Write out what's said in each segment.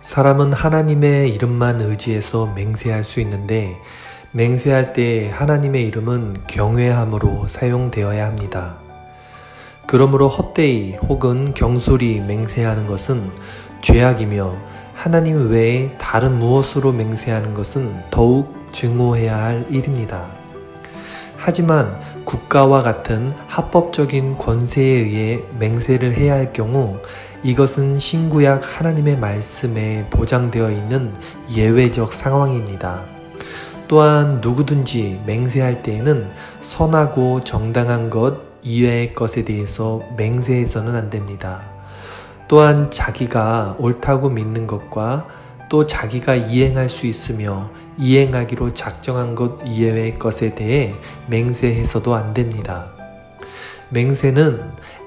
사람은 하나님의 이름만 의지해서 맹세할 수 있는데 맹세할 때 하나님의 이름은 경외함으로 사용되어야 합니다. 그러므로 헛되이 혹은 경솔히 맹세하는 것은 죄악이며 하나님 외에 다른 무엇으로 맹세하는 것은 더욱 증오해야 할 일입니다. 하지만 국가와 같은 합법적인 권세에 의해 맹세를 해야 할 경우 이것은 신구약 하나님의 말씀에 보장되어 있는 예외적 상황입니다. 또한 누구든지 맹세할 때에는 선하고 정당한 것 이외의 것에 대해서 맹세해서는 안 됩니다. 또한 자기가 옳다고 믿는 것과 또 자기가 이행할 수 있으며 이행하기로 작정한 것 이외의 것에 대해 맹세해서도 안 됩니다. 맹세는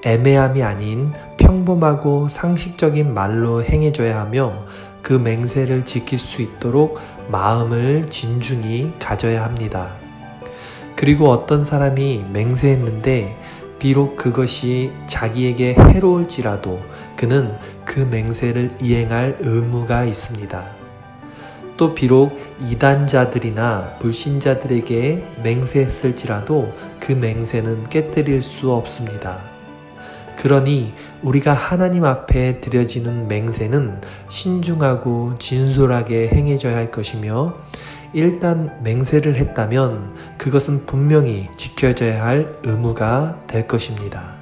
애매함이 아닌 평범하고 상식적인 말로 행해져야 하며 그 맹세를 지킬 수 있도록 마음을 진중히 가져야 합니다. 그리고 어떤 사람이 맹세했는데 비록 그것이 자기에게 해로울지라도 그는 그 맹세를 이행할 의무가 있습니다. 또 비록 이단자들이나 불신자들에게 맹세했을지라도 그 맹세는 깨뜨릴 수 없습니다. 그러니 우리가 하나님 앞에 드려지는 맹세는 신중하고 진솔하게 행해져야 할 것이며 일단 맹세를 했다면 그것은 분명히 지켜져야 할 의무가 될 것입니다.